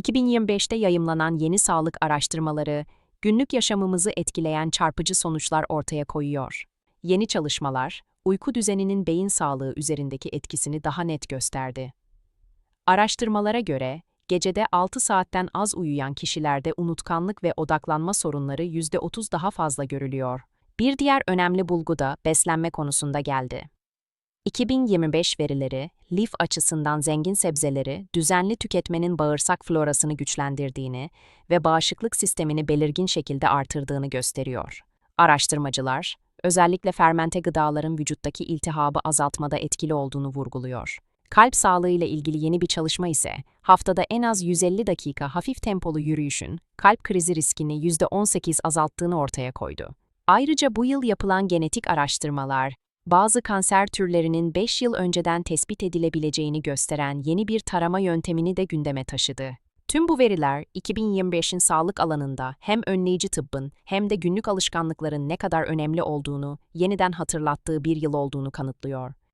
2025'te yayımlanan yeni sağlık araştırmaları, günlük yaşamımızı etkileyen çarpıcı sonuçlar ortaya koyuyor. Yeni çalışmalar, uyku düzeninin beyin sağlığı üzerindeki etkisini daha net gösterdi. Araştırmalara göre, gecede 6 saatten az uyuyan kişilerde unutkanlık ve odaklanma sorunları %30 daha fazla görülüyor. Bir diğer önemli bulgu da beslenme konusunda geldi. 2025 verileri, lif açısından zengin sebzeleri düzenli tüketmenin bağırsak florasını güçlendirdiğini ve bağışıklık sistemini belirgin şekilde artırdığını gösteriyor. Araştırmacılar, özellikle fermente gıdaların vücuttaki iltihabı azaltmada etkili olduğunu vurguluyor. Kalp sağlığı ile ilgili yeni bir çalışma ise, haftada en az 150 dakika hafif tempolu yürüyüşün kalp krizi riskini %18 azalttığını ortaya koydu. Ayrıca bu yıl yapılan genetik araştırmalar, bazı kanser türlerinin 5 yıl önceden tespit edilebileceğini gösteren yeni bir tarama yöntemini de gündeme taşıdı. Tüm bu veriler 2025'in sağlık alanında hem önleyici tıbbın hem de günlük alışkanlıkların ne kadar önemli olduğunu yeniden hatırlattığı bir yıl olduğunu kanıtlıyor.